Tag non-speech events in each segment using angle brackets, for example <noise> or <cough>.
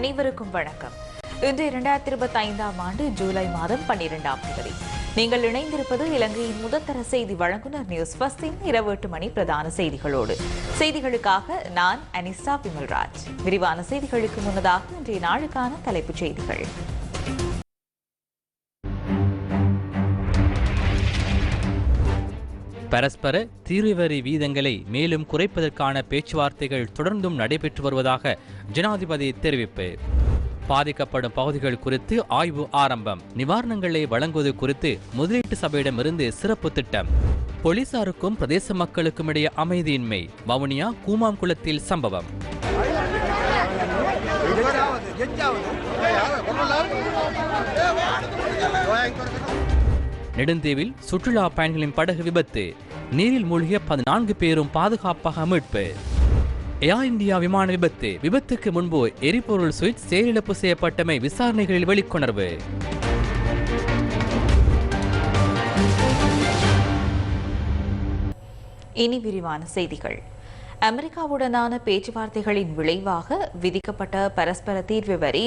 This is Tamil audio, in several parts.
அனைவருக்கும் வணக்கம். இன்று இரண்டாயிரத்தி இருபத்தி ஐந்தாம் ஆண்டு ஜூலை மாதம் பன்னிரெண்டாம் தேதி. நீங்கள் இணைந்திருப்பது இலங்கையின் முதற்தர செய்தி வழங்குனர் நியூஸ் பஸ்டின் இரவு எட்டு மணி பிரதான செய்திகளோடு. செய்திகளுக்காக நான் அனிஸ்டா விமல்ராஜ். விரிவான செய்திகளுக்கு முன்னதாக இன்றைய நாளுக்கான தலைப்புச் செய்திகள். பரஸ்பர தீர்வரி வீதங்களை மேலும் குறைப்பதற்கான பேச்சுவார்த்தைகள் தொடர்ந்தும் நடைபெற்று வருவதாக ஜனாதிபதி தெரிவிப்பு. பாதிக்கப்படும் பகுதிகள் குறித்து ஆய்வு ஆரம்பம். நிவாரணங்களை வழங்குவது குறித்து முதலீட்டு சபையிடமிருந்து சிறப்பு திட்டம். போலீசாருக்கும் பிரதேச மக்களுக்கும் இடையே அமைதியின்மை. வவுனியா கூமாங்குளத்தில் சம்பவம். நெடுந்தீவில் சுற்றுலா பயணிகளின் படகு விபத்து. நீரில் மூழ்கிய பதினான்கு பேரும் பாதுகாப்பாக மீட்பு. ஏர் இந்தியா விமான விபத்து. விபத்துக்கு முன்பு எரிபொருள் சுவிட்ச் செயலிழப்பு செய்யப்பட்டமை விசாரணைகளில் வெளிக்கொணர்வு. இனி விரிவான செய்திகள். அமெரிக்காவுடனான பேச்சுவார்த்தைகளின் விளைவாக விதிக்கப்பட்ட பரஸ்பர தீர்வு வரி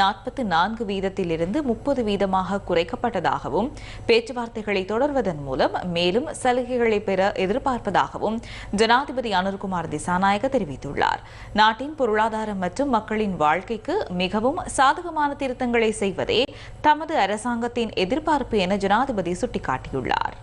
நாற்பத்தி நான்கு வீதத்திலிருந்து முப்பது வீதமாக குறைக்கப்பட்டதாகவும் பேச்சுவார்த்தைகளை தொடர்வதன் மூலம் மேலும் சலுகைகளை பெற எதிர்பார்ப்பதாகவும் ஜனாதிபதி அனுர்குமார் திசாநாயக தெரிவித்துள்ளார். நாட்டின் பொருளாதாரம் மற்றும் மக்களின் வாழ்க்கைக்கு மிகவும் சாதகமான திருத்தங்களை செய்வதே தமது அரசாங்கத்தின் எதிர்பார்ப்பு என ஜனாதிபதி சுட்டிக்காட்டியுள்ளார்.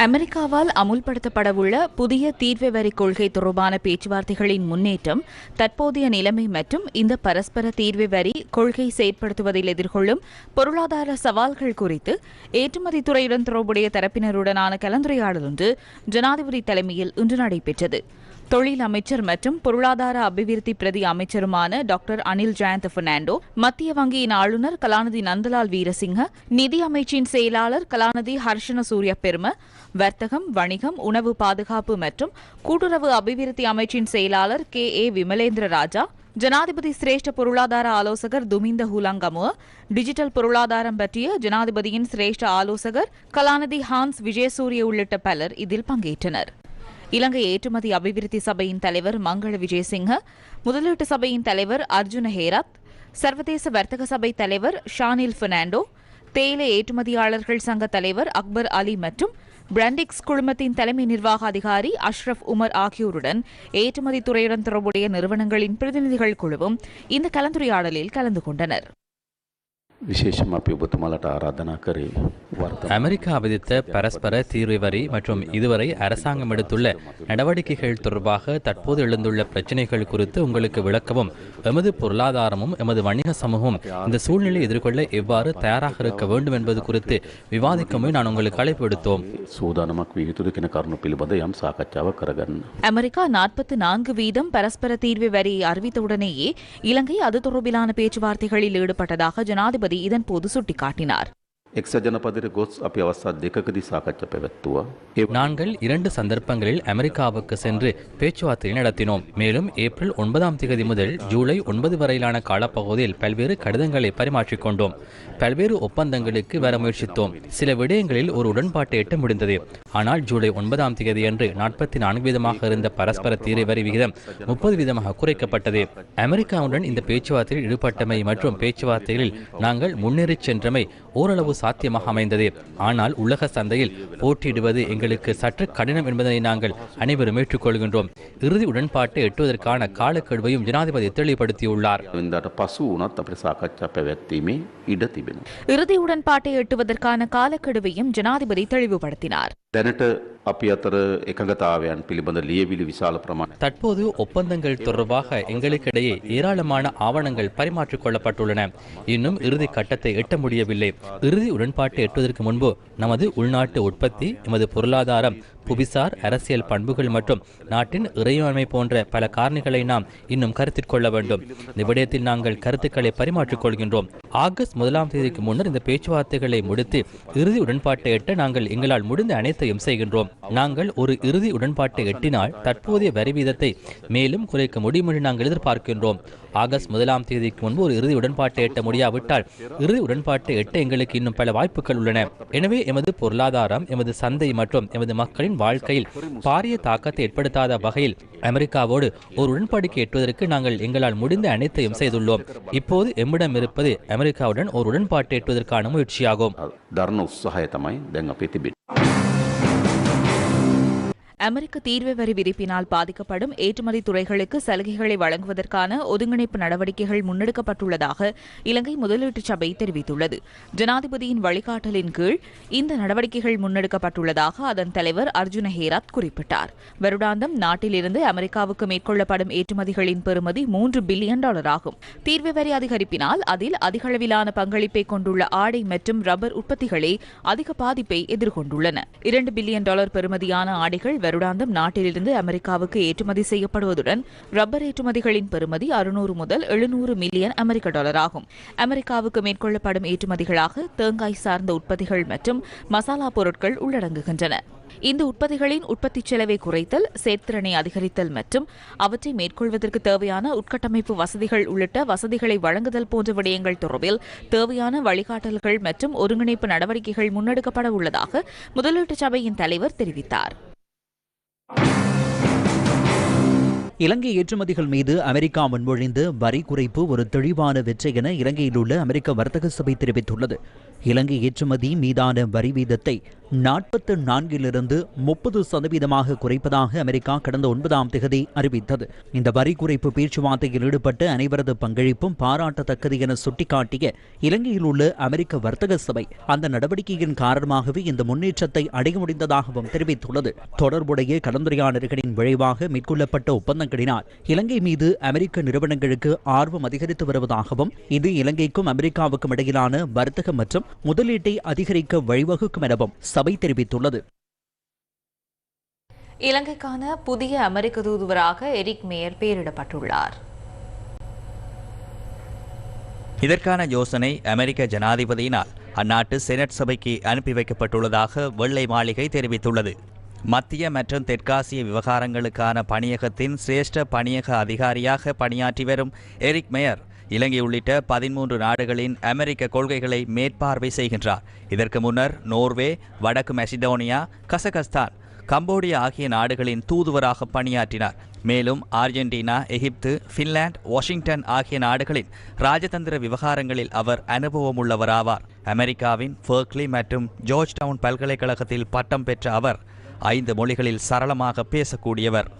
அமெரிக்காவால் அமுல்படுத்தப்படவுள்ள புதிய தீர்வு வரி கொள்கை தொடர்பான பேச்சுவார்த்தைகளின் முன்னேற்றம் தற்போதைய நிலைமை மற்றும் இந்த பரஸ்பர தீர்வு வரி கொள்கை செயற்படுத்துவதில் எதிர்கொள்ளும் பொருளாதார சவால்கள் குறித்து ஏற்றுமதி துறையுடன் தொடர்புடைய தரப்பினருடனான கலந்துரையாடல் ஒன்று ஜனாதிபதி தலைமையில் இன்று நடைபெற்றது. தொழில் அமைச்சர் மற்றும் பொருளாதார அபிவிருத்தி பிரதி அமைச்சருமான டாக்டர் அனில் ஜெயந்த் பெர்னாண்டோ மத்திய வங்கியின் ஆளுநர் கலாநிதி நந்தலால் வீரசிங்க நிதி அமைச்சின் செயலாளர் கலாநிதி ஹர்ஷன சூரிய பெரும வர்த்தகம் வணிகம் உணவு பாதுகாப்பு மற்றும் கூட்டுறவு அபிவிருத்தி அமைச்சின் செயலாளர் கே. ஏ. விமலேந்திர ராஜா ஜனாதிபதி சிரேஷ்ட பொருளாதார ஆலோசகர் துமிந்த ஹூலாங்கமுவ டிஜிட்டல் பொருளாதாரம் பற்றிய ஜனாதிபதியின் சிரேஷ்ட ஆலோசகர் கலாநிதி ஹான்ஸ் விஜயசூரிய உள்ளிட்ட பலர் இதில் பங்கேற்றனர். இலங்கை ஏற்றுமதி அபிவிருத்தி சபையின் தலைவர் மங்கள விஜயசிங்க முதலீட்டு சபையின் தலைவர் அர்ஜுன ஹேராத் சர்வதேச வர்த்தக சபை தலைவர் ஷானில் பெர்னாண்டோ தேயிலை ஏற்றுமதியாளர்கள் சங்க தலைவர் அக்பர் அலி மற்றும் பிராண்டிக்ஸ் குழுமத்தின் தலைமை நிர்வாக அதிகாரி அஷ்ரப் உமர் ஆகியோருடன் ஏற்றுமதி துறையுடன் தொடர்புடைய நிறுவனங்களின் பிரதிநிதிகள் குழுவும் இந்த கலந்துரையாடலில் கலந்து கொண்டனர். විශේෂම අපි ඔබතුමාලට ආරාධනා කරේ වර්ත அமெரிக்கா விதித்த பரஸ்பர தீர்வு வரி மற்றும் இதுவரை அரசாங்கம் எடுத்துள்ள நடவடிக்கைகள் தொடர்பாக தற்போது எழுந்துள்ள பிரச்சினைகள் குறித்து உங்களுக்கு விளக்கவும் எமது பொருளாதாரமும் எமது வணிக சமூகமும் இந்த சூழ்நிலை எதிர்கொள்ள எவ்வாறு தயாராக இருக்க வேண்டும் என்பது குறித்து விவாதிக்கவே நான் உங்களுக்கு அழைப்பு விடுத்தோம் සූදානමක් විය යුතුද කෙන කරුණු පිළිබඳ යම් සාකච්ඡාවක් කරගන්න. அமெரிக்கா நாற்பத்தி நான்கு வீதம் பரஸ்பர தீர்வு வரியை அறிவித்தவுடனேயே இலங்கை அது தொடர்பிலான பேச்சுவார்த்தைகளில் ஈடுபட்டதாக ஜனாதிபதி இதன்போது சுட்டிக்காட்டினார். එක්ස ජනපදයට ගොස් අපි අවස්ථා දෙකකදී සාකච්ඡා පැවැත්තුවා. ඒ நாங்கள் இரண்டு சந்தர்ப்பங்களில் அமெரிக்காவுக்கு சென்று பேச்சுவார்த்தை நடத்தினோம் மேலும் ஏப்ரல் ஒன்பதாம் தேதி முதல் ஜூலை ஒன்பது வரையிலான காலப்பகுதியில் பல்வேறு கடிதங்களை பரிமாற்றிக் கொண்டோம் பல்வேறு ஒப்பந்தங்களுக்கு வர முயற்சித்தோம் சில விடயங்களில் ஒரு உடன்பாட்டை எட்ட முடிந்தது ஆனால் ஜூலை ஒன்பதாம் தேதியன்று நாற்பத்தி நான்கு வீதமாக இருந்த பரஸ்பர தீரை வரி விகிதம் முப்பது வீதமாக குறைக்கப்பட்டது அமெரிக்காவுடன் இந்த பேச்சுவார்த்தையில் ஈடுபட்டமை மற்றும் பேச்சுவார்த்தைகளில் நாங்கள் முன்னேறிச் சென்றமை ஓரளவு சாத்தியமாக அமைந்தது ஆனால் உலக சந்தையில் போட்டியிடுவது எங்களுக்கு சற்று கடினம் என்பதை நாங்கள் அனைவரும் ஏற்றுக்கொள்கின்றோம். இறுதி உடன்பாட்டை எட்டுவதற்கான காலக்கெடுவையும் ஜனாதிபதி தெளிவுபடுத்தியுள்ளார். இறுதி உடன்பாட்டை எட்டுவதற்கான காலக்கெடுவையும் ஜனாதிபதி தெளிவுபடுத்தினார். දැනට අපි අතර එකඟතාවයන් පිළිබඳ ලියවිලි විශාල ප්‍රමාණ. தற்போது ஒப்பந்தங்கள் தொடர்பாக எங்களுக்கிடையே ஏராளமான ஆவணங்கள் பரிமாற்றிக் கொள்ளப்பட்டுள்ளன இன்னும் இறுதி கட்டத்தை எட்ட முடியவில்லை இறுதி உடன்பாட்டை எட்டுவதற்கு முன்பு நமது உள்நாட்டு உற்பத்தி எமது பொருளாதாரம் புவிசார் அரசியல் பண்புகள் மற்றும் நாட்டின் இறையாண்மை போன்ற பல காரணிகளை நாம் இன்னும் கருத்தில் கொள்ள வேண்டும். இந்த விடயத்தில் நாங்கள் கருத்துக்களை பரிமாற்றிக் கொள்கின்றோம். ஆகஸ்ட் முதலாம் தேதிக்கு முன்னர் இந்த பேச்சுவார்த்தைகளை முடித்து இறுதி உடன்பாட்டை எட்ட நாங்கள் எங்களால் முடிந்த அனைத்தையும் செய்கின்றோம். நாங்கள் ஒரு இறுதி உடன்பாட்டை எட்டினால் தற்போதைய வரி வீதத்தை மேலும் குறைக்க முடியும் என்று நாங்கள் எதிர்பார்க்கின்றோம். ஆகஸ்ட் முதலாம் தேதிக்கு முன்பு ஒரு இறுதி உடன்பாட்டை எட்ட முடியாவிட்டால் இறுதி உடன்பாட்டை எட்ட எங்களுக்கு இன்னும் பல வாய்ப்புகள் உள்ளன. எனவே எமது பொருளாதாரம் எமது சந்தை மற்றும் எமது மக்களின் வாழ்க்கையில் பாரிய தாக்கத்தை ஏற்படுத்தாத வகையில் அமெரிக்காவோடு ஒரு உடன்படிக்கை எட்டுவதற்கு நாங்கள் எங்களால் முடிந்த அனைத்தையும் செய்துள்ளோம். இப்போது எம்மிடம் இருப்பது அமெரிக்காவுடன் ஒரு உடன்பாட்டை எட்டுவதற்கான முயற்சியாகும் அமெரிக்க தீர்வு வரி விதிப்பினால் பாதிக்கப்படும் ஏற்றுமதி துறைகளுக்கு சலுகைகளை வழங்குவதற்கான ஒருங்கிணைப்பு நடவடிக்கைகள் முன்னெடுக்கப்பட்டுள்ளதாக இலங்கை முதலீட்டு சபை தெரிவித்துள்ளது. ஜனாதிபதியின் வழிகாட்டலின் கீழ் இந்த நடவடிக்கைகள் முன்னெடுக்கப்பட்டுள்ளதாக அதன் தலைவர் அர்ஜுன ஹேராத் குறிப்பிட்டார். வருடாந்தம் நாட்டிலிருந்து அமெரிக்காவுக்கு மேற்கொள்ளப்படும் ஏற்றுமதிகளின் பெறுமதி மூன்று பில்லியன் டாலர் ஆகும் தீர்வு வரி அதிகரிப்பினால் அதில் அதிகளவிலான பங்களிப்பை கொண்டுள்ள ஆடை மற்றும் ரப்பர் உற்பத்திகளே அதிக பாதிப்பை எதிர்கொண்டுள்ளன. இரண்டு பில்லியன் டாலர் பெறுமதியான ஆடைகள் வரும் வருடாந்தம் நாட்டிலிருந்து அமெரிக்காவுக்கு ஏற்றுமதி செய்யப்படுவதுடன் ரப்பர் ஏற்றுமதிகளின் பெறுமதி அறுநூறு முதல் எழுநூறு மில்லியன் அமெரிக்க டாலர் ஆகும் அமெரிக்காவுக்கு மேற்கொள்ளப்படும் ஏற்றுமதிகளாக தேங்காய் சார்ந்த உற்பத்திகள் மற்றும் மசாலா பொருட்கள் உள்ளடங்குகின்றன. இந்த உற்பத்திகளின் உற்பத்தி செலவை குறைத்தல் செயற்திறனை அதிகரித்தல் மற்றும் அவற்றை மேற்கொள்வதற்கு தேவையான உட்கட்டமைப்பு வசதிகள் உள்ளிட்ட வசதிகளை வழங்குதல் போன்ற விடயங்கள் தொடர்பில் தேவையான வழிகாட்டல்கள் மற்றும் ஒருங்கிணைப்பு நடவடிக்கைகள் முன்னெடுக்கப்பட உள்ளதாக முதலீட்டு சபையின் தலைவர் தெரிவித்தார். இலங்கை ஏற்றுமதிகள் மீது அமெரிக்கா முன்மொழிந்து வரி குறைப்பு ஒரு தெளிவான வெற்றி என இலங்கையில் உள்ள அமெரிக்க வர்த்தக சபை தெரிவித்துள்ளது. இலங்கை ஏற்றுமதி மீதான வரி வீதத்தை நாற்பத்து நான்கிலிருந்து முப்பது சதவீதமாக குறைப்பதாக அமெரிக்கா கடந்த ஒன்பதாம் தேதி அறிவித்தது. இந்த வரி குறைப்பு பேச்சுவார்த்தையில் ஈடுபட்ட அனைவரது பங்களிப்பும் பாராட்டத்தக்கது என சுட்டிக்காட்டிய இலங்கையில் உள்ள அமெரிக்க வர்த்தக சபை அந்த நடவடிக்கையின் காரணமாகவே இந்த முன்னேற்றத்தை அடைய முடிந்ததாகவும் தெரிவித்துள்ளது. தொடர்புடைய கலந்துரையாடல்களின் விளைவாக மேற்கொள்ளப்பட்ட ஒப்பந்தங்களினால் இலங்கை மீது அமெரிக்க நிறுவனங்களுக்கு ஆர்வம் அதிகரித்து வருவதாகவும் இது இலங்கைக்கும் அமெரிக்காவுக்கும் இடையிலான வர்த்தக மற்றும் முதலீட்டை அதிகரிக்க வழிவகுக்கும் எனவும் சபை தெரிவித்துள்ளது. இலங்கைக்கான புதிய அமெரிக்க தூதுவராக எரிக் மேயர் பெயரிடப்பட்டுள்ளார். இதற்கான யோசனை அமெரிக்க ஜனாதிபதியினால் அந்நாட்டு செனட் சபைக்கு அனுப்பி வைக்கப்பட்டுள்ளதாக வெள்ளை மாளிகை தெரிவித்துள்ளது. மத்திய மற்றும் தெற்காசிய விவகாரங்களுக்கான பணியகத்தின் சிரேஷ்ட பணியக அதிகாரியாக பணியாற்றி வரும் எரிக் மேயர் இலங்கை உள்ளிட்ட பதிமூன்று நாடுகளின் அமெரிக்க கொள்கைகளை மேற்பார்வை செய்கின்றார். இதற்கு முன்னர் நோர்வே வடக்கு மெசிடோனியா கசகஸ்தான் கம்போடியா ஆகிய நாடுகளின் தூதுவராக பணியாற்றினார். மேலும் ஆர்ஜென்டினா எகிப்து பின்லாந்து வாஷிங்டன் ஆகிய நாடுகளின் ராஜதந்திர விவகாரங்களில் அவர் அனுபவமுள்ளவராவார். அமெரிக்காவின் ஃபர்க்லி மற்றும் ஜோர்ஜ் டவுன் பல்கலைக்கழகத்தில் பட்டம் பெற்ற அவர் ஐந்து மொழிகளில் சரளமாக பேசக்கூடியவர்.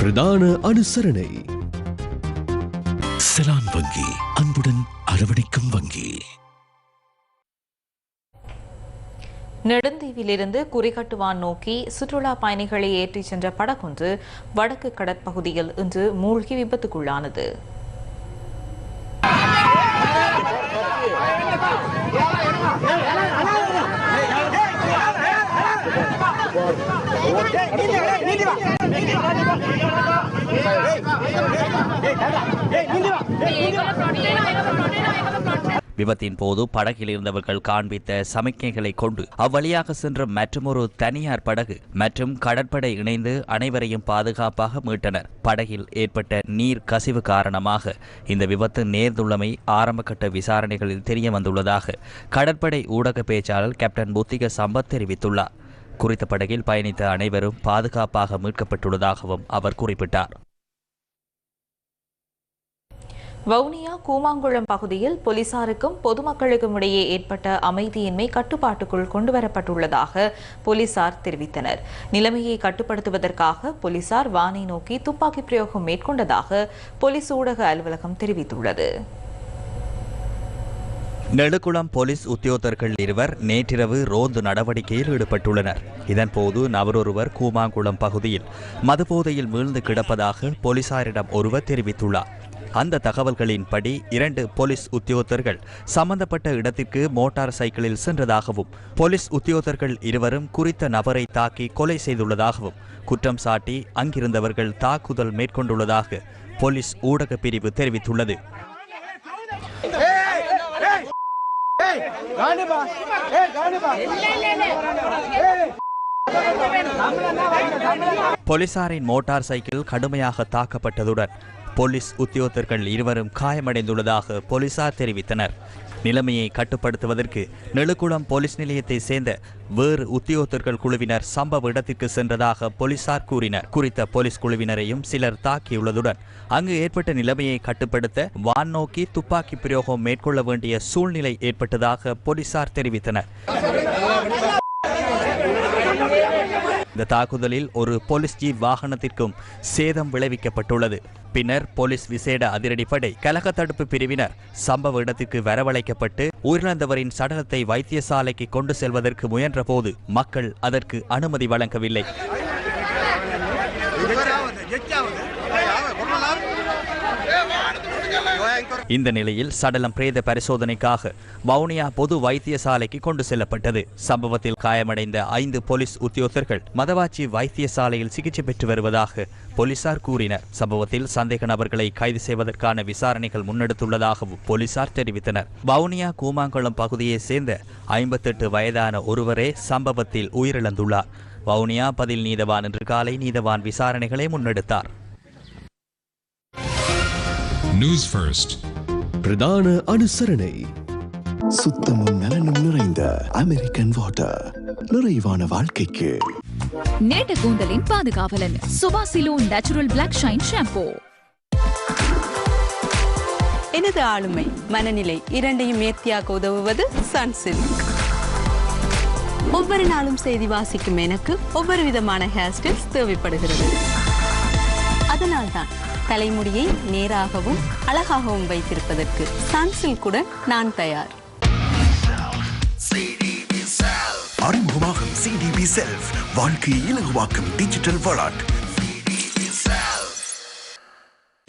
பிரதான அனுசரணை. செலான் வங்கி அன்புடன் அரவணைக்கும் வங்கி நெடுந்தீவிலிருந்து குறிகட்டுவான் நோக்கி சுற்றுலா பயணிகளை ஏற்றிச் சென்ற படகொன்று வடக்கு கடற்பகுதியில் இன்று மூழ்கி விபத்துக்குள்ளானது விபத்தின் போது படகில் இருந்தவர்கள் காண்பித்த சமிக்கைகளை கொண்டு அவ்வழியாக சென்ற மற்றொரு தனியார் படகு மற்றும் கடற்படை இணைந்து அனைவரையும் பாதுகாப்பாக மீட்டனர். படகில் ஏற்பட்ட நீர் கசிவு காரணமாக இந்த விபத்து நேர்ந்துள்ளமை ஆரம்பகட்ட விசாரணைகளில் தெரிய வந்துள்ளதாக கடற்படை ஊடக பேச்சாளர் கேப்டன் புத்திக சம்பத் தெரிவித்துள்ளார். குறித்த படகில் பயணித்த அனைவரும் பாதுகாப்பாக மீட்கப்பட்டுள்ளதாகவும் அவர் குறிப்பிட்டார். வவுனியா கூமாங்குளம் பகுதியில் போலீசாருக்கும் பொதுமக்களுக்கும் இடையே ஏற்பட்ட அமைதியின்மை கட்டுப்பாட்டுக்குள் கொண்டுவரப்பட்டுள்ளதாக போலீசார் தெரிவித்தனர். நிலைமையை கட்டுப்படுத்துவதற்காக போலீசார் வானை நோக்கி துப்பாக்கி பிரயோகம் மேற்கொண்டதாக போலீஸ் ஊடக அலுவலகம் தெரிவித்துள்ளது. நெடுக்குளம் போலீஸ் உத்தியோகர்கள் இருவர் நேற்றிரவு ரோந்து நடவடிக்கையில் ஈடுபட்டுள்ளனர். இதன்போது நபரொருவர் கூமாங்குளம் பகுதியில் மதுபோதையில் வீழ்ந்து கிடப்பதாக போலீசாரிடம் ஒருவர் தெரிவித்துள்ளார். அந்த தகவல்களின்படி இரண்டு போலீஸ் உத்தியோகர்கள் சம்பந்தப்பட்ட இடத்திற்கு மோட்டார் சைக்கிளில் சென்றதாகவும் போலீஸ் உத்தியோகர்கள் இருவரும் குறித்த நபரை தாக்கி கொலை செய்துள்ளதாகவும் குற்றம் சாட்டி அங்கிருந்தவர்கள் தாக்குதல் மேற்கொண்டுள்ளதாக போலீஸ் ஊடக பிரிவு தெரிவித்துள்ளது. போலீசாரின் மோட்டார் சைக்கிள் கடுமையாக தாக்கப்பட்டதுடன் போலீஸ் உத்தியோகத்தர்கள் இருவரும் காயமடைந்துள்ளதாக போலீசார் தெரிவித்தனர். நிலைமையை கட்டுப்படுத்துவதற்கு நெழுக்குளம் போலீஸ் நிலையத்தை சேர்ந்த வேறு உத்தியோகத்தர்கள் குழுவினர் சம்பவ இடத்திற்கு சென்றதாக போலீசார் கூறினர். குறித்த போலீஸ் குழுவினரையும் சிலர் தாக்கியுள்ளதுடன் அங்கு ஏற்பட்ட நிலைமையை கட்டுப்படுத்த வான் நோக்கி துப்பாக்கி பிரயோகம் மேற்கொள்ள வேண்டிய சூழ்நிலை ஏற்பட்டதாக போலீசார் தெரிவித்தனர். இந்த தாக்குதலில் ஒரு போலீஸ் ஜீப் வாகனத்திற்கும் சேதம் விளைவிக்கப்பட்டுள்ளது. பின்னர் போலீஸ் விசேட அதிரடிப்படை கலக தடுப்பு பிரிவினர் சம்பவ இடத்திற்கு வரவழைக்கப்பட்டு உயிரிழந்தவரின் சடலத்தை வைத்தியசாலைக்கு கொண்டு செல்வதற்கு முயன்றபோது மக்கள் அதற்கு அனுமதி வழங்கவில்லை. இந்த நிலையில் சடலம் பிரேத பரிசோதனைக்காக வவுனியா பொது வைத்தியசாலைக்கு கொண்டு செல்லப்பட்டது. சம்பவத்தில் காயமடைந்த ஐந்து போலீஸ் உத்தியோகத்தர்கள் மதவாச்சி வைத்தியசாலையில் சிகிச்சை பெற்று வருவதாக போலீசார் கூறினர். சம்பவத்தில் சந்தேக நபர்களை கைது செய்வதற்கான விசாரணைகள் முன்னெடுத்துள்ளதாகவும் போலீசார் தெரிவித்தனர். வவுனியா கூமாங்குளம் பகுதியை சேர்ந்த ஐம்பத்தெட்டு வயதான ஒருவரே சம்பவத்தில் உயிரிழந்துள்ளார். வவுனியா பதில் நீதவான் இன்று காலை நீதவான் விசாரணைகளை முன்னெடுத்தார். News ஃபர்ஸ்ட் பிரதான அனுசரணை. சுத்தமும் நலனும் நிறைந்த அமெரிக்கன் வாட்டர். நிறைவான வாழ்க்கைக்கு. நீண்ட கூந்தலின் பாதுகாவலன் சுபாசிலோ நேச்சுரல் பிளாக் ஷைன் ஷாம்பூ எனது ஆளுமை மனநிலை இரண்டையும் நேர்த்தியாக்க உதவுவது சன்சில்க் ஒவ்வொரு நாளும் செய்தி வாசிக்கும் எனக்கு ஒவ்வொரு விதமான ஹேர் ஸ்டைல்ஸ் தேவைப்படுகிறது. அதனால்தான் தலைமுடியை நேராகவும் அழகாகவும் வைத்திருப்பதற்கு சன்சில்குடன் நான் தயார். அறிமுகமாகும் சிடிபி செல்ஃப் வாழ்க்கையை இலகுவாக்கும் டிஜிட்டல் வளாட்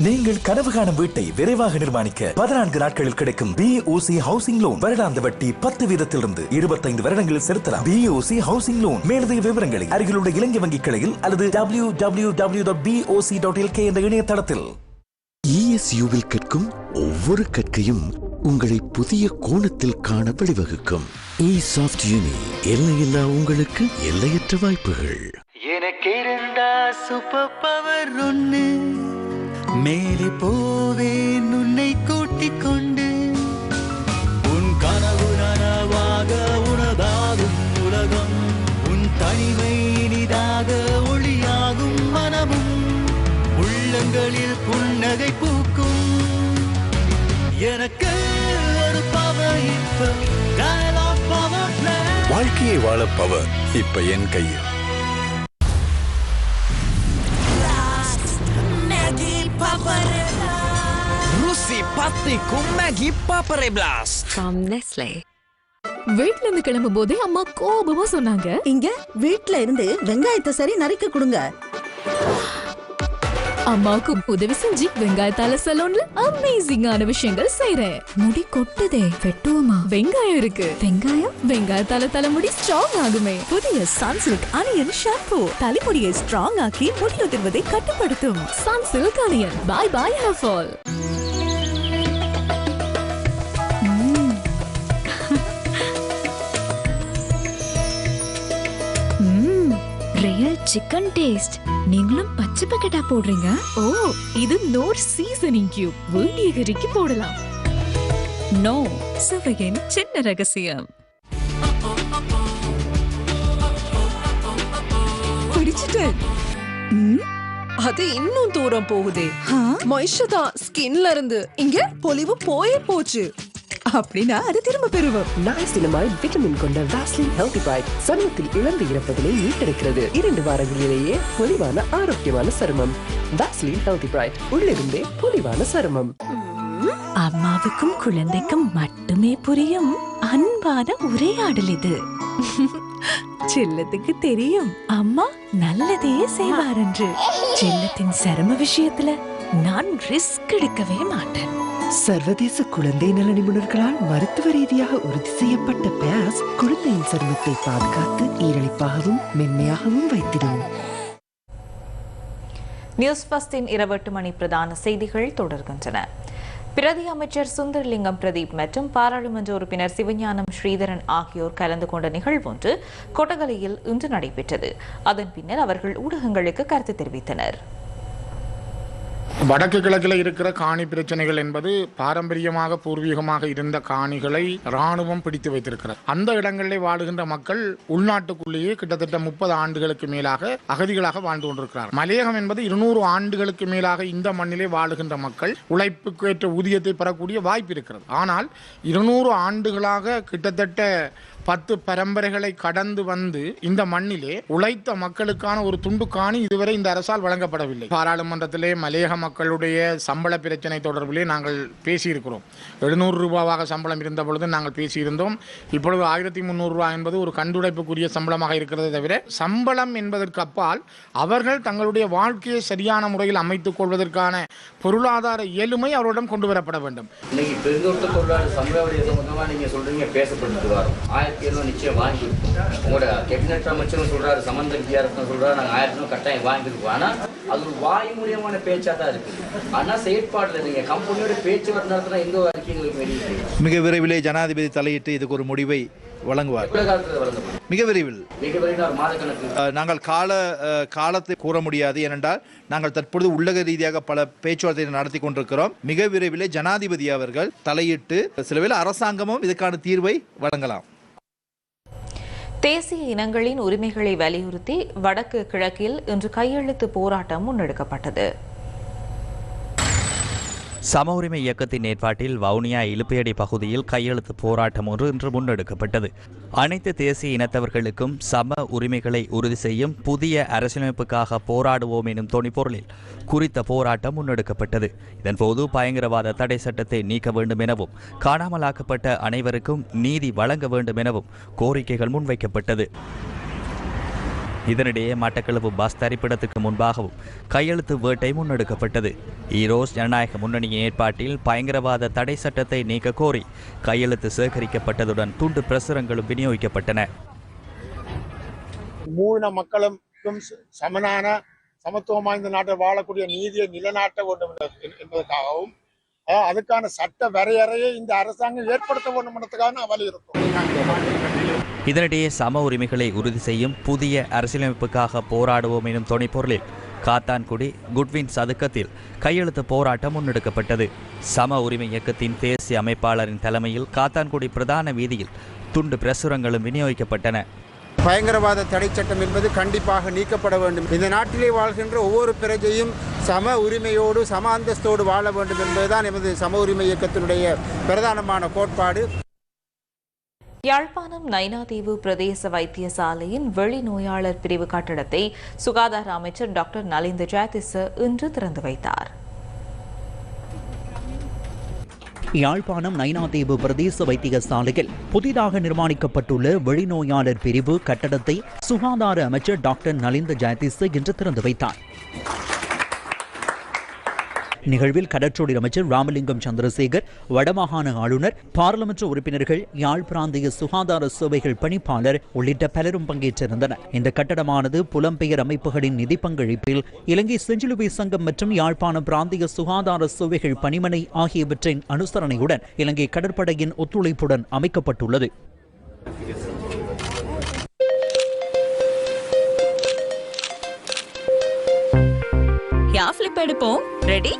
நீங்கள் கனவு காணும் வீட்டை விரைவாக நிர்மாணிக்க பதினான்கு நாட்களில் கிடைக்கும் பிஓசி ஹவுசிங் லோன் வருடாந்த வட்டி பத்து வீதத்திலிருந்து இருபத்தைந்து வருடங்களில் செலுத்தலாம். பிஓசி ஹவுசிங் லோன் மேலதிக விவரங்களை அருகிலுள்ள இலங்கை வங்கி கிளையில் அல்லது W W W dot BOC dot LK என்ற இணையதளத்தில். இஎஸ்யூவில் கற்கும் ஒவ்வொரு கற்கையும் உங்களை புதிய கோணத்தில் காண வழிவகுக்கும். இ சாஃப்ட் யூனி எல்லையில்லா உங்களுக்கு எல்லையற்ற வாய்ப்புகள். எனக்கு இருந்தா சூப்பர் பவர் ஒண்ணு. மேலே போவேன் உன்னை கூட்டிக் கொண்டு. உன் கனவு நனவாக உனதாகும் உலகம் உன் தனிமை இனிதாக ஒளியாகும் மனமும். உள்ளங்களில் புன்னகை பூக்கும். எனக்கு ஒரு பவர் இப்ப வாழ்க்கையை வாழ பவர் இப்ப என் கையில். பத்திக்கும் மேகி பாப்பரை பிளாஸ்ட் From Nestle. வீட்ல இருந்து கிளம்பும் போதே அம்மா கோபமா சொன்னாங்க. இங்க வீட்ல இருந்து வெங்காயத்தை சரி நறுக்க கொடுங்க. அம்மாவுக்கு உதவி செஞ்சு வெங்காயத்தால சலூன்ல அமேசிங்கான விஷயங்கள் செய்றேன். முடி கொட்டுதே. வெட்டுவோமா? வெங்காயம் இருக்கு. வெங்காயம்? வெங்காயத்தால தலைமுடி ஸ்ட்ராங் ஆகுமே. புதிய சன்சில்க் அணியன் ஷாம்பு தலைமுடியை ஸ்ட்ராங் ஆக்கி முடி உதிர்வதை கட்டுப்படுத்தும். சன்சில்க் அணியன் பாய் பாய் ஹேர் ஃபால் சிக்கன் டேஸ்ட் நீங்களும் பச்சை பக்கெட்டா போடுறீங்க? ஓ இது நோர் சீசனிங் கியூப் வேண்டிய கறிக்கு போடலாம். நோ சுவையின் சின்ன ரகசியம். பிடிச்சிட்டேன். அது இன்னும் தூரம் போகுதே. மொய்ஷு தான் ஸ்கின்ல இருந்து. இங்க பொலிவு போயே போச்சு. அப்படின்னா அது திரும்ப பெறுவோம். நாய்சினமாய் விட்டமின் கொண்ட வாஸ்லின் ஹெல்தி பிரைட் சருமத்தில் இழந்து இருப்பதனை மீட்டெடுக்கிறது. இரண்டு வாரங்களிலேயே பொலிவான ஆரோக்கியமான சருமம். வாஸ்லின் ஹெல்தி பிரைட் உள்ளிருந்தே பொலிவான சருமம். அம்மாவுக்கும் குழந்தைக்கும் மட்டுமே புரியும் அன்பான உரையாடல் இது. செல்லத்துக்கு தெரியும் அம்மா நல்லதே செய்வார் என்று. செல்லத்தின் சிரம விஷயத்துல நான் ரிஸ்க் எடுக்கவே மாட்டேன். சர்வதேச குழந்தை நல நிபுணர்களால் மருத்துவ ரீதியாக உறுதி செய்யப்பட்ட பேஸ் குழந்தையின் சருமத்தை பாதுகாத்து ஈரழிப்பாகவும் மென்மையாகவும் வைத்திடும். நியூஸ் ஃபஸ்டின் இரவு எட்டு மணி பிரதான செய்திகள் தொடர்கின்றன. பிரதி அமைச்சர் சுந்தர்லிங்கம் பிரதீப் மற்றும் பாராளுமன்ற உறுப்பினர் சிவஞானம் ஸ்ரீதரன் ஆகியோர் கலந்து கொண்ட நிகழ்வொன்று கொட்டகலையில் இன்று நடைபெற்றது. அதன் பின்னர் அவர்கள் ஊடகங்களுக்கு கருத்து தெரிவித்தனர். வடக்கு கிழக்கில் இருக்கிற காணி பிரச்சனைகள் என்பது பாரம்பரியமாக பூர்வீகமாக இருந்த காணிகளை இராணுவம் பிடித்து வைத்திருக்கிறது. அந்த இடங்களில் வாழுகின்ற மக்கள் உள்நாட்டுக்குள்ளேயே கிட்டத்தட்ட முப்பது ஆண்டுகளுக்கு மேலாக அகதிகளாக வாழ்ந்து கொண்டிருக்கிறார் மலையகம் என்பது இருநூறு ஆண்டுகளுக்கு மேலாக இந்த மண்ணிலே வாழுகின்ற மக்கள் உழைப்புக்கு ஏற்ற ஊதியத்தை பெறக்கூடிய வாய்ப்பு இருக்கிறது. ஆனால் இருநூறு ஆண்டுகளாக கிட்டத்தட்ட பத்து பரம்பரைகளை கடந்து வந்து இந்த மண்ணிலே உழைத்த மக்களுக்கான ஒரு துண்டு காணி இதுவரை இந்த அரசால் வழங்கப்படவில்லை. பாராளுமன்றத்திலே மலையக மக்களுடைய சம்பள பிரச்சனை தொடர்பிலே நாங்கள் பேசியிருக்கிறோம். எழுநூறு ரூபாவாக சம்பளம் இருந்த பொழுது நாங்கள் பேசியிருந்தோம். இப்பொழுது ஆயிரத்தி முந்நூறு ரூபாய் என்பது ஒரு கண்டுடைப்புக்குரிய சம்பளமாக இருக்கிறது தவிர சம்பளம் என்பதற்கு அப்பால் அவர்கள் தங்களுடைய வாழ்க்கையை சரியான முறையில் அமைத்துக் கொள்வதற்கான பொருளாதார இயலுமை அவர்களிடம் கொண்டு வரப்பட வேண்டும். இன்னைக்கு பெருந்தோட்ட தொழிலாளர் சம்பள நீங்க சொல்றீங்க பேசப்பட்டு வரும் ஆயிரத்தி எழுநூறு நிச்சயம் வாங்கி கொடுப்போம். உங்களோட கேபினெட் அமைச்சரும் சொல்றாரு சம்பந்த வித்தியாரத்தம் சொல்றாரு நாங்க ஆயிரத்தி எழுநூறு கட்டாயம் வாங்கி கொடுப்போம் ஆனா அது ஒரு வாய் மூலியமான பேச்சா தான் இருக்குது ஆனா செயற்பாடுல நீங்க கம்பெனியோட பேச்சுவார்த்தை நடத்தினா எந்த ஒரு அறிக்கை எங்களுக்கு வெளியிட்டு மிக விரைவிலே ஜனாதிபதி தலையிட்டு இதுக்கு ஒரு முடிவை வழங்குவார். மிக விரைவில். நாங்கள் கால காலத்தை கூற முடியாது. ஏனென்றால் நாங்கள் தற்பொழுது உள்ளக ரீதியாக பல பேச்சுவார்த்தைகளை நடத்தி கொண்டிருக்கிறோம். மிக விரைவிலே ஜனாதிபதி அவர்கள் தலையிட்டு சிலவேளை அரசாங்கமும் இதுக்கான தீர்வை வழங்கலாம். தேசிய இனங்களின் உரிமைகளை வலியுறுத்தி வடக்கு கிழக்கில் இன்று கையெழுத்து போராட்டம் முன்னெடுக்கப்பட்டது. சம உரிமை இயக்கத்தின் ஏற்பாட்டில் வவுனியா இலுப்பையடி பகுதியில் கையெழுத்து போராட்டம் ஒன்று இன்று முன்னெடுக்கப்பட்டது. அனைத்து தேசிய இனத்தவர்களுக்கும் சம உரிமைகளை உறுதி செய்யும் புதிய அரசியலமைப்புக்காக போராடுவோம் எனும் தொனிப்பொருளில் குறித்த போராட்டம் முன்னெடுக்கப்பட்டது. இதன்போது பயங்கரவாத தடை சட்டத்தை நீக்க வேண்டும் எனவும் காணாமலாக்கப்பட்ட அனைவருக்கும் நீதி வழங்க வேண்டும் எனவும் கோரிக்கைகள் முன்வைக்கப்பட்டது. இதனிடையே மட்டக்களப்பு பஸ் தரிப்பிடத்துக்கு முன்பாகவும் கையெழுத்து வேட்டை முன்னெடுக்கப்பட்டது. ஈரோஸ் ஜனநாயக முன்னணியின் ஏற்பாட்டில் பயங்கரவாத தடை சட்டத்தை நீக்க கோரி கையெழுத்து சேகரிக்கப்பட்டதுடன் துண்டு பிரசுரங்களும் விநியோகிக்கப்பட்டன. மூணு மக்களுக்கும் சமனான சமத்துவம் வாய்ந்த நாட்டில் வாழக்கூடிய நீதியை நிலநாட்ட வேண்டும் என்பதற்காகவும் அதுக்கான சட்ட வரையறையை இந்த அரசாங்கம் ஏற்படுத்த வேண்டும் என்பதற்காக நான் வலியுறுத்தும் இதனிடையே சம உரிமைகளை உறுதி செய்யும் புதிய அரசியலமைப்புக்காக போராடுவோம் எனும் துணைப்பொருளில் காத்தான்குடி குட்வின் சதுக்கத்தில் கையெழுத்து போராட்டம் முன்னெடுக்கப்பட்டது. சம உரிமை இயக்கத்தின் தேசிய அமைப்பாளரின் தலைமையில் காத்தான்குடி பிரதான வீதியில் துண்டு பிரசுரங்களும் விநியோகிக்கப்பட்டன. பயங்கரவாத தடை சட்டம் என்பது கண்டிப்பாக நீக்கப்பட வேண்டும். இந்த நாட்டிலே வாழ்கின்ற ஒவ்வொரு பிரஜையும் சம உரிமையோடு சம அந்தஸ்தோடு வாழ வேண்டும் என்பதுதான் எமது சம உரிமை இயக்கத்தினுடைய பிரதானமான கோட்பாடு. யாழ்ப்பாணம் நைனாதீவு பிரதேச வைத்தியசாலையின் வெளிநோயாளர் பிரிவு கட்டடத்தை சுகாதார அமைச்சர் டாக்டர் நலிந்த ஜாதிச இன்று திறந்து வைத்தார். யாழ்ப்பாணம் நைனாதீவு பிரதேச வைத்தியசாலையில் புதிதாக நிர்மாணிக்கப்பட்டுள்ள வெளிநோயாளர் பிரிவு கட்டடத்தை சுகாதார அமைச்சர் டாக்டர் நலிந்த ஜாதிச இன்று திறந்து வைத்தார். நிகழ்வில் கடற்றொழில் அமைச்சர் ராமலிங்கம் சந்திரசேகர் வடமாகாண ஆளுநர் பாராளுமன்ற உறுப்பினர்கள் யாழ் பிராந்திய சுகாதார சேவைகள் பணிப்பாளர் உள்ளிட்ட பலரும் பங்கேற்றிருந்தனர். இந்த கட்டடமானது புலம்பெயர் அமைப்புகளின் நிதி பங்களிப்பில் இலங்கை செஞ்சிலுவை சங்கம் மற்றும் யாழ்ப்பாண பிராந்திய சுகாதார சேவைகள் பணிமனை ஆகியவற்றின் அனுசரணையுடன் இலங்கை கடற்படையின் ஒத்துழைப்புடன் அமைக்கப்பட்டுள்ளது. ஃப்ளிப் எடுப்போம். ரெடி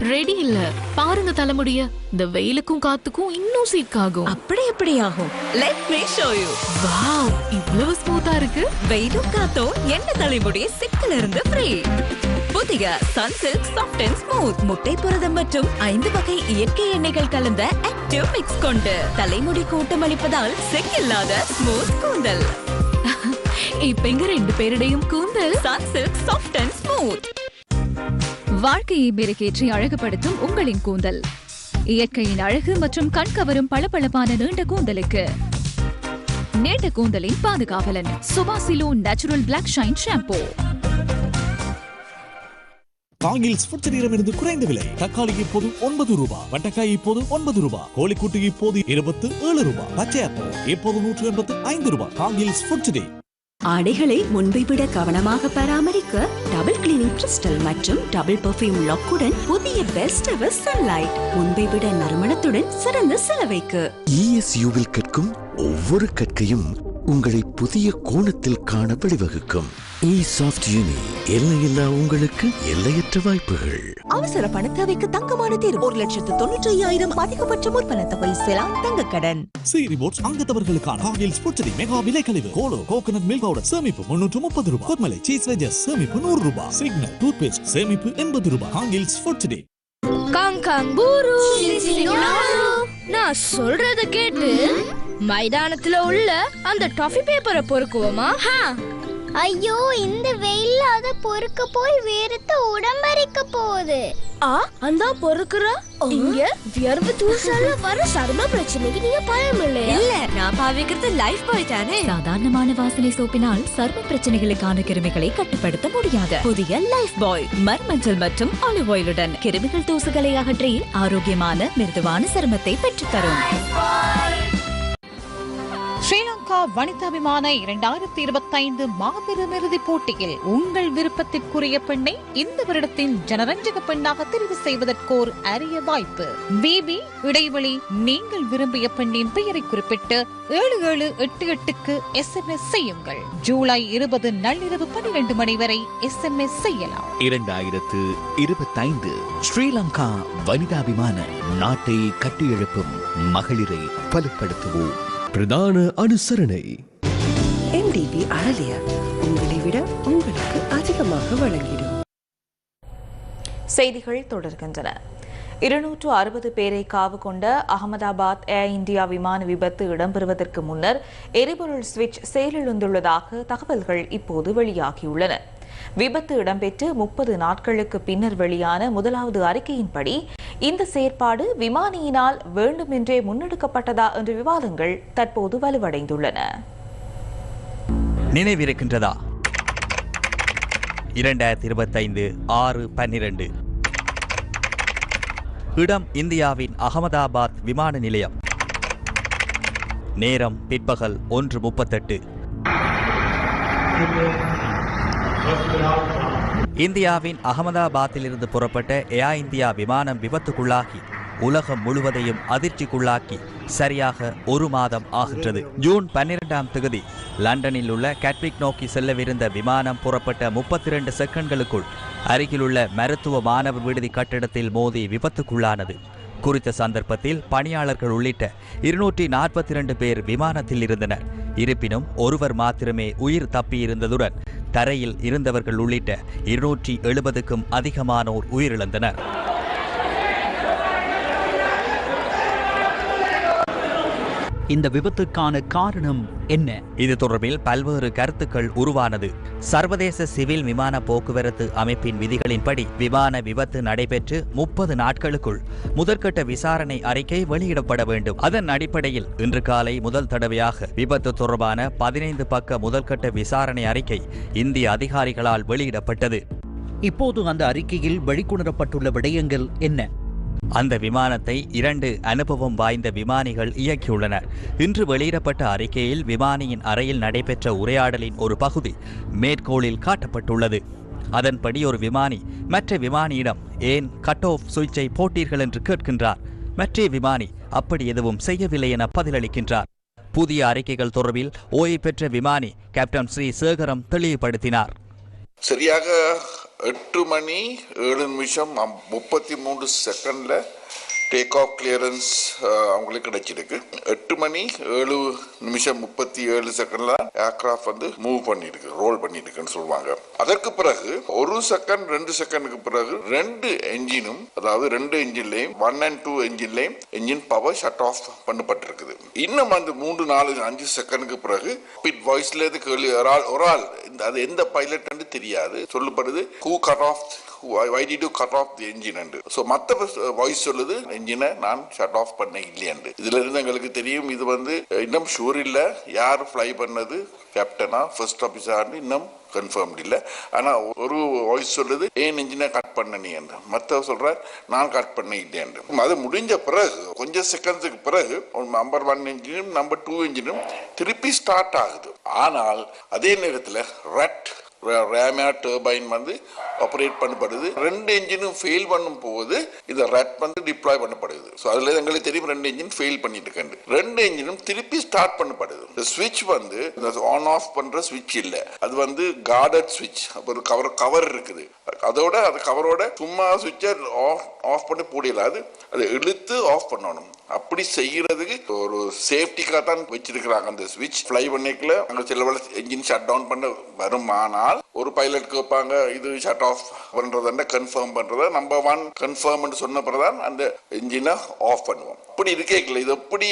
ரெடி இல்ல. பாருங்க தலைமுடிய. இந்த வெயிலுக்கும் காத்துக்கும் இன்னும் சீக்காகும் அப்படி எப்படி ஆகும் let me show you wow இவ்வளவு ஸ்மூத்தா இருக்கு. வெயிலும் காத்தும் என்ன தலைமுடி சிக்கல இருந்து ஃப்ரீ புதிய சன்சில்க் சாஃப்ட் அண்ட் ஸ்மூத் முட்டை புரதம் மற்றும் ஐந்து வகை இயற்கை எண்ணெய்கள் கலந்த ஆக்டிவ் மிக்ஸ் கொண்டு தலைமுடி கூட்டம் அளிப்பதால் செக்கில்லாத ஸ்மூத் கூந்தல். <laughs> இப்ப எங்க ரெண்டு பேருடையும் கூந்தல். சன்சில்க் சாஃப்ட் அண்ட் ஸ்மூத் வாழ்க்கையை மெருகேற்றி அழகுபடுத்தும் உங்களின் கூந்தல். இயற்கையின் அழகு மற்றும் கண்கவரும் பளபளப்பான நீண்ட கூந்தலுக்கு. நீண்ட கூந்தலின் பாதுகாவலன் சுபாசிலோ natural black shine shampoo Cargills ஃபுட்சரிடமிருந்து குறைந்த விலை. தக்காளி இப்போது ஒன்பது ரூபாய் வட்டக்காய் இப்போது ஒன்பது ரூபாய் கோழிக்குட்டு இப்போது இருபத்து ஏழு ரூபாய் பச்சை அப்பளம் இப்போது நூற்று எண்பத்து ஐந்து ரூபாய் காங்கில்ஸ் ஃபுட்சரி ஆடைகளை முன்பை விட கவனமாக பராமரிக்க டபுள் கிளீனிங் கிறிஸ்டல் மற்றும் டபுள் பெர்ஃபியூம் லாக்குடன் புதிய பெஸ்ட் எவர் சன்லைட் முன்பை விட நறுமணத்துடன் சிறந்த செலவைக்கு. இஎஸ்யூவில் கற்கும் ஒவ்வொரு கற்கையும் உங்களை புதிய கோணத்தில் காண வழிவகுக்கும். இ சாஃப்ட் யூனி எல்லையில்லா உங்களுக்கு எல்லையற்ற வாய்ப்புகள். அவசர பண தேவைக்கு தங்கமான தீர்வு ஒரு லட்சத்து தொண்ணூற்றி ஐயாயிரம் அதிகபட்ச முற்பன தொகை செலான் தங்க கடன் சி ரிமோட்ஸ் அங்கத்தவர்களுக்கான ஹாகில் ஸ்புட்சரி மெகா விலை கழிவு. கோலோ கோகனட் மில்க் பவுடர் சேமிப்பு முன்னூற்று முப்பது ரூபாய் கொத்மலை சீஸ் வெஜஸ் சேமிப்பு நூறு ரூபாய் சிக்னல் டூத் பேஸ்ட் சேமிப்பு எண்பது ரூபாய் ஹாங்கில் ஸ்புட்சரி காங்காங்கூரு நான் சொல்றத கேட்டு மைதானத்துல உள்ள அந்த டாஃபி பேப்பரை பொறுக்குவோமா? ஐயோ இந்த வெயில்ல அத பொறுக்க போய் வேர்த்து உடம்பரிக்க போகுது. ஆ அந்த பொறுக்குற? இங்க வியர்வு தூசால வர சர்ம பிரச்சனைக்கு நீங்க பயம் இல்லையா? இல்ல நான் பாவிக்கிறது லைஃப் பாய் தானே. சாதாரணமான வாசனை சோப்பினால் சர்ம பிரச்சனைகளுக்கான கிருமிகளை கட்டுப்படுத்த முடியாது. புதிய லைஃப் பாய் மர்மஞ்சள் மற்றும் ஆலிவ் ஆயிலுடன் கிருமிகள் தூசுகளை அகற்றி ஆரோக்கியமான மிருதுவான சருமத்தை பெற்றுத்தரும். ஸ்ரீலங்கா வனிதாபிமான இரண்டாயிரத்தி இருபத்தைந்து மாபெரும் இறுதிப் போட்டியில் உங்கள் விருப்பத்திற்குரிய பெண்ணை இந்த வருடத்தின் ஜனரஞ்சக பெண்ணாக தெரிவு செய்வதற்கோர் அரிய வாய்ப்பு. பிபி இடைவெளி நீங்கள் விரும்பிய பெண்ணின் பெயரை குறிப்பிட்டு ஏழு ஏழு எட்டு எட்டுக்கு எஸ்எம்எஸ் செய்யுங்கள். ஜூலை இருபது நள்ளிரவு பன்னிரண்டு மணி வரை எஸ்எம்எஸ் செய்யலாம். இரண்டாயிரத்து இருபத்தைந்து ஸ்ரீலங்கா வனிதாபிமான நாட்டை கட்டியெழுப்பும் மகளிரை பலப்படுத்துவோம் பிரதான அனுசரணை. எம்டிபி அறலிய உங்களை விட உங்களுக்கு அதிகமாக வழங்கிடும். செய்திகள் தொடர்கின்றன. இருநூற்று அறுபது பேரை காவு கொண்ட அகமதாபாத் ஏர் இந்தியா விமான விபத்து இடம்பெறுவதற்கு முன்னர் எரிபொருள் சுவிட்ச் செயலிழந்துள்ளதாக தகவல்கள் இப்போது வெளியாகியுள்ளன. விபத்து இடம்பெற்று முப்பது நாட்களுக்கு பின்னர் வெளியான முதலாவது அறிக்கையின்படி இந்த செயற்பாடு விமானியினால் வேண்டுமென்றே முன்னெடுக்கப்பட்டதா என்ற விவாதங்கள் தற்போது வலுவடைந்துள்ளன. நினைவிருக்கின்றதா? இரண்டாயிரத்தி இருபத்தைந்து ஆறு பன்னிரண்டு. இடம் இந்தியாவின் அகமதாபாத் விமான நிலையம். நேரம் பிற்பகல் ஒன்று முப்பத்தெட்டு. இந்தியாவின் அகமதாபாத்திலிருந்து புறப்பட்ட ஏயா இந்தியா விமானம் விபத்துக்குள்ளாகி உலகம் முழுவதையும் அதிர்ச்சிக்குள்ளாக்கி சரியாக ஒரு மாதம் ஆகின்றது. ஜூன் பன்னிரெண்டாம் தேதி லண்டனில் உள்ள கேட்விக் நோக்கி செல்லவிருந்த விமானம் புறப்பட்ட முப்பத்தி இரண்டு செகண்ட்களுக்குள் அருகிலுள்ள மருத்துவ மாணவர் விடுதி கட்டிடத்தில் மோதி விபத்துக்குள்ளானது. குறித்த சந்தர்ப்பத்தில் பணியாளர்கள் உள்ளிட்ட இருநூற்றி நாற்பத்தி இரண்டு பேர் விமானத்தில் இருந்தனர். இருப்பினும் ஒருவர் மாத்திரமே உயிர் தப்பியிருந்ததுடன் தரையில் இருந்தவர்கள் உள்ளிட்ட இருநூற்றி எழுபதுக்கும் அதிகமானோர் உயிரிழந்தனர். இந்த விபத்துக்கான காரணம் என்ன? இது தொடர்பில் பல்வேறு கருத்துக்கள் உருவானது. சர்வதேச சிவில் விமான போக்குவரத்து அமைப்பின் விதிகளின்படி விமான விபத்து நடைபெற்று முப்பது நாட்களுக்குள் முதற்கட்ட விசாரணை அறிக்கை வெளியிடப்பட வேண்டும். அதன் அடிப்படையில் இன்று காலை முதல் தடவையாக விபத்து தொடர்பான பதினைந்து பக்க முதற்கட்ட விசாரணை அறிக்கை இந்திய அதிகாரிகளால் வெளியிடப்பட்டது. இப்போது அந்த அறிக்கையில் வெளிக்கொணரப்பட்டுள்ள விடயங்கள் என்ன? அந்த விமானத்தை இரண்டு அனுபவம் வாய்ந்த விமானிகள் இயக்கியுள்ளனர். இன்று வெளியிடப்பட்ட அறிக்கையில் விமானியின் அறையில் நடைபெற்ற உரையாடலின் ஒரு பகுதி மேற்கோளில் காட்டப்பட்டுள்ளது. அதன்படி ஒரு விமானி மற்ற விமானியிடம் ஏன் கட் ஆஃப் சுவிட்சை போட்டீர்கள் என்று கேட்கின்றார். மற்ற விமானி அப்படி எதுவும் செய்யவில்லை என பதிலளிக்கின்றார். புதிய அறிக்கைகள் தொடர்பில் ஓய்வு பெற்ற விமானி கேப்டன் ஸ்ரீ சேகரம் தெளிவுபடுத்தினார். சரியாக எட்டு மணி ஏழு நிமிஷம் முப்பத்தி மூன்று செகண்டில் டேக் ஆஃப் கிளியரன்ஸ் அவங்களுக்கு கிடைச்சிருக்கு. எட்டு மணி ஏழு நிமிஷம் முப்பத்தி ஏழு செகண்ட்ல ஏர்கிராஃப்ட் வந்து மூவ் பண்ணிருக்கு ரோல் பண்ணிருக்குன்னு சொல்லுவாங்க. அதற்கு பிறகு ஒரு செகண்ட் ரெண்டு செகண்டுக்கு பிறகு ரெண்டு என்ஜினும் அதாவது ரெண்டு என்ஜின்லையும் ஒன் அண்ட் டூ என்ஜின்லையும் என்ஜின் பவர் ஷட் ஆஃப் பண்ணப்பட்டிருக்குது. இன்னும் அந்த மூன்று நாலு அஞ்சு செகண்டுக்கு பிறகு பிட் வாய்ஸ்ல இருந்து கேள்வி ஒரு ஆள் ஒரு ஆள் இந்த- அது எந்த பைலட்னு தெரியாது. சொல்லப்படுது who cut off why did you cut off the engine and so மற்ற வாய்ஸ் சொல்லுது என்ஜினை நான் ஷட் ஆஃப் பண்ண இல்லையண்டு இதுல இருந்து எங்களுக்கு தெரியும் இது வந்து இன்னும் ஷூர் இல்லை யார் ஃப்ளை பண்ணது? கேப்டனா ஃபர்ஸ்ட் ஆஃபீஸர்னு இன்னும் கன்ஃபார்ம் இல்லை. ஆனால் ஒரு வாய்ஸ் சொல்லுது ஏன் இன்ஜினை கட் பண்ண நீ என்று. மற்ற சொல்ற நான் கட் பண்ண இல்லையன்று அது முடிஞ்ச பிறகு கொஞ்சம் செகண்ட்ஸுக்கு பிறகு நம்பர் ஒன் இன்ஜினும் நம்பர் டூ இன்ஜினும் திருப்பி ஸ்டார்ட் ஆகுது. ஆனால் அதே நேரத்தில் ரெட் ரேமியா டர்பைன் வந்து ஆப்ரேட் பண்ணப்படுது. ரெண்டு இன்ஜினும் ஃபெயில் பண்ணும் போது இந்த ரெட் வந்து டிப்ளாய் பண்ணப்படுது. ஸோ அதில் எங்களுக்கு தெரியும் ரெண்டு இன்ஜின் ஃபெயில் பண்ணிட்டு இருக்கு ரெண்டு இன்ஜினும் திருப்பி ஸ்டார்ட் பண்ணப்படுது. இந்த ஸ்விட்ச் வந்து ஆன் ஆஃப் பண்ற ஸ்விட்ச் இல்லை. அது வந்து கார்டட் சுவிட்ச் ஒரு கவர் கவர் இருக்குது. அதோட அது கவரோட சும்மா சுவிட்சை ஆஃப் ஆஃப் பண்ணி போடியலாது அதை இழுத்து ஆஃப் பண்ணணும். அப்படி செய்யறதுக்கு ஒரு சேஃப்டிக்காக தான் வச்சிருக்கிறாங்க அந்த ஸ்விட்ச் ஃப்ளை பண்ணிக்கல. அங்கே சில வேலை என்ஜின் ஷட் டவுன் பண்ண வருமானால் ஒரு பைலட் கேட்பாங்க இது ஷட் ஆஃப் பண்றதுன்னா கன்ஃபார்ம் பண்ணுறத நம்பர் ஒன் கன்ஃபார்ம் சொன்ன தான் அந்த என்ஜினை ஆஃப் பண்ணுவோம். அப்படி இருக்கேக்கல இது எப்படி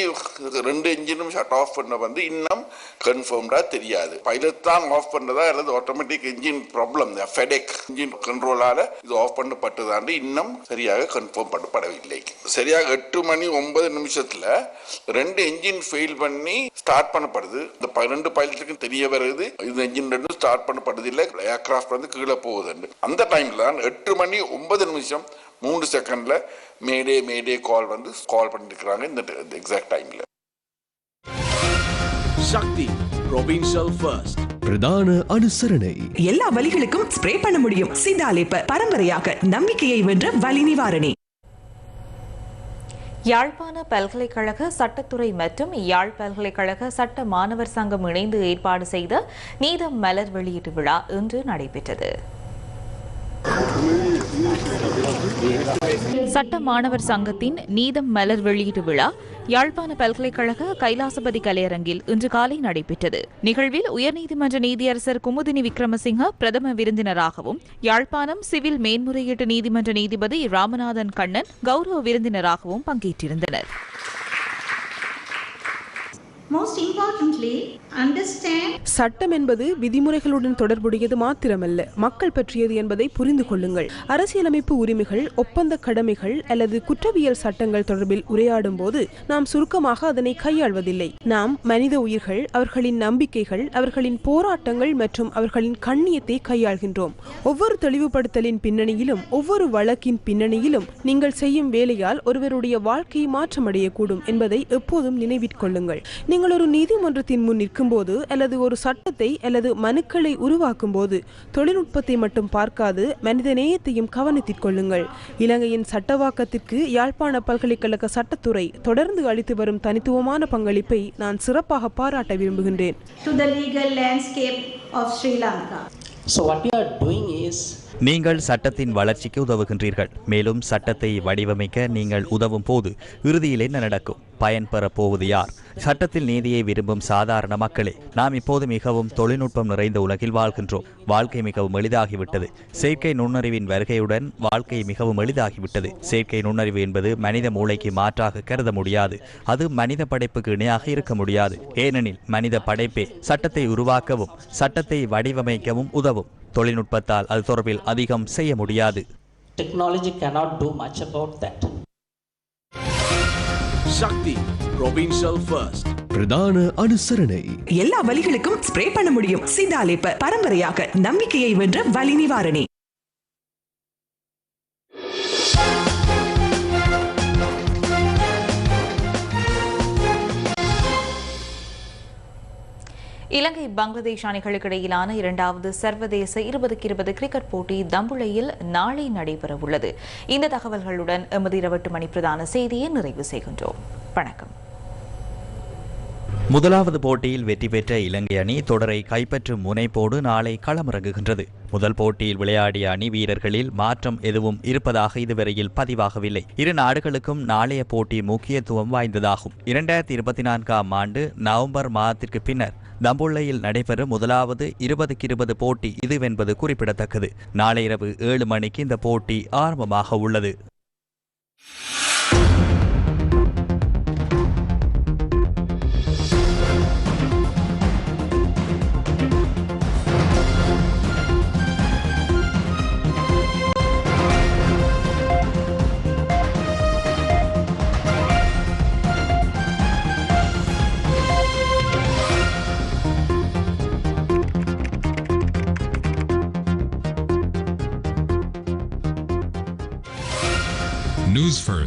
ரெண்டு என்ஜினும் ஷட் ஆஃப் பண்ண வந்து இன்னும் கன்ஃபார்ம்டாக தெரியாது. பைலட் தான் ஆஃப் பண்ணதா அல்லது automatic engine problem FADEC engine கண்ட்ரோலால் இது ஆஃப் பண்ணப்பட்டதாண்டு இன்னும் சரியாக கன்ஃபார்ம் பண்ணப்படவில்லை. சரியாக எட்டு மணி ஒன்பது நிமிஷத்துல ரெண்டு என்ஜின் ஃபெயில் பண்ணி ஸ்டார்ட் பண்ணப்படுது. இந்த ரெண்டு பைலட்டுக்கும் தெரிய வருது. இந்த என்ஜின் ரெண்டும் ஸ்டார்ட் பண்ணப்படுது இல்லை ஏர்கிராஃப்ட் வந்து கீழே போகுதுன்னு. அந்த டைம்ல தான் எட்டு மணி ஒன்பது நிமிஷம் மூணு செகண்ட்ல மேடே மேடே கால் வந்து கால் பண்ணிருக்கிறாங்க இந்த எக்ஸாக்ட் டைம்ல சக்தி ப்ரொவின்ஷியல் ஃபர்ஸ்ட் பிரதான அனுசரணை. எல்லா வலிகளுக்கும் ஸ்ப்ரே பண்ண முடியும். சிதாலேப்ப பரம்பரையாக நம்பிக்கையை வென்ற வலி நிவாரணி. யாழ்ப்பாண பல்கலைக்கழக சட்டத்துறை மற்றும் யாழ் பல்கலைக்கழக சட்ட மாணவர் சங்கம் இணைந்து ஏற்பாடு செய்த நீதம் மலர் வெளியீட்டு விழா இன்று நடைபெற்றது. சட்ட மாணவர் சங்கத்தின் நீதம் மலர் வெளியீட்டு விழா யாழ்ப்பாண பல்கலைக்கழக கைலாசபதி கலையரங்கில் இன்று காலை நடைபெற்றது. நிகழ்வில் உயர்நீதிமன்ற நீதியரசர் குமுதினி விக்ரமசிங்க பிரதம விருந்தினராகவும் யாழ்ப்பாணம் சிவில் மேன்முறையீட்டு நீதிமன்ற நீதிபதி ராமநாதன் கண்ணன் கௌரவ விருந்தினராகவும் பங்கேற்றிருந்தனர். சட்டம் என்பது விதிமுறைகளுடன் தொடர்புடையது மாத்திரமல்ல. மக்கள் பற்றியது என்பதை புரிந்து கொள்ளுங்கள். அரசியலமைப்பு உரிமைகள் ஒப்பந்த கடமைகள் அல்லது குற்றவியல் சட்டங்கள் தொடர்பில் உரையாடும் போது நாம் சுருக்கமாக அதனை கையாள்வதில்லை. நாம் மனித உயிர்கள் அவர்களின் நம்பிக்கைகள் அவர்களின் போராட்டங்கள் மற்றும் அவர்களின் கண்ணியத்தை கையாள்கின்றோம். ஒவ்வொரு தெளிவுபடுத்தலின் பின்னணியிலும் ஒவ்வொரு வழக்கின் பின்னணியிலும் நீங்கள் செய்யும் வேலையால் ஒருவருடைய வாழ்க்கை மாற்றமடையக்கூடும் என்பதை எப்போதும் நினைவிற்கொள்ளுங்கள் நீங்கள் ஒரு நீதிமன்றத்தின் முன் நிற்கும்போது அல்லது ஒரு சட்டத்தை அல்லது மனுக்களை உருவாக்கும் போது தொழில்நுட்பத்தை மட்டும் பார்க்காது மனித நேயத்தையும் கவனத்திற் கொள்ளுங்கள். இலங்கையின் சட்டவாக்கத்திற்கு யாழ்ப்பாண பல்கலைக்கழக சட்டத்துறை தொடர்ந்து அளித்து வரும் தனித்துவமான பங்களிப்பை நான் சிறப்பாக பாராட்ட விரும்புகின்றேன். To the legal landscape of Sri Lanka. So what we are doing is நீங்கள் சட்டத்தின் வளர்ச்சிக்கு உதவுகின்றீர்கள். மேலும் சட்டத்தை வடிவமைக்க நீங்கள் உதவும் போது இறுதியில் என்ன நடக்கும்? பயன்பெறப் போவது யார்? சட்டத்தில் நீதியை விரும்பும் சாதாரண மக்களே நாம் இப்போது மிகவும் தொழில்நுட்பம் நிறைந்த உலகில் வாழ்கின்றோம். வாழ்க்கை மிகவும் எளிதாகிவிட்டது. செயற்கை நுண்ணறிவின் வருகையுடன் வாழ்க்கை மிகவும் எளிதாகிவிட்டது. செயற்கை நுண்ணறிவு என்பது மனித மூளைக்கு மாற்றாக கருத முடியாது. அது மனித படைப்புக்கு இணையாக இருக்க முடியாது. ஏனெனில் மனித படைப்பே சட்டத்தை உருவாக்கவும் சட்டத்தை வடிவமைக்கவும் உதவும். தொழில்நுட்பத்தால் அது தொடர்பில் அதிகம் செய்ய முடியாது. Technology cannot do much about that. Shakti provincial first பிரதான அனுசரணை. எல்லா வலிகளுக்கும் ஸ்ப்ரே பண்ண முடியும். சிதாலேப்ப பரம்பரையாக நம்பிக்கையை வென்ற வலி நிவாரணி. இலங்கை பங்களாதேஷ் அணிகளுக்கு இடையிலான இரண்டாவது சர்வதேச இருபதுக்கு இருபது கிரிக்கெட் போட்டி தம்புளையில் நாளை நடைபெறவுள்ளது. இந்த தகவல்களுடன் எமது இருபட்டு மணி பிரதான செய்தியை நிறைவு செய்கின்றோம். வணக்கம். முதலாவது போட்டியில் வெற்றி பெற்ற இலங்கை அணி தொடரை கைப்பற்றும் முனைப்போடு நாளை களமிறங்குகின்றது. முதல் போட்டியில் விளையாடிய அணி வீரர்களில் மாற்றம் எதுவும் இருப்பதாக இதுவரையில் பதிவாகவில்லை. இரு நாடுகளுக்கும் நாளைய போட்டி முக்கியத்துவம் வாய்ந்ததாகும். இரண்டாயிரத்தி இருபத்தி நான்காம் ஆண்டு நவம்பர் மாதத்திற்கு பின்னர் தம்புள்ளையில் நடைபெறும் முதலாவது இருபதுக்கு இருபது போட்டி இதுவென்பது குறிப்பிடத்தக்கது. நாளை இரவு ஏழு மணிக்கு இந்த போட்டி ஆரம்பமாக உள்ளது. News First.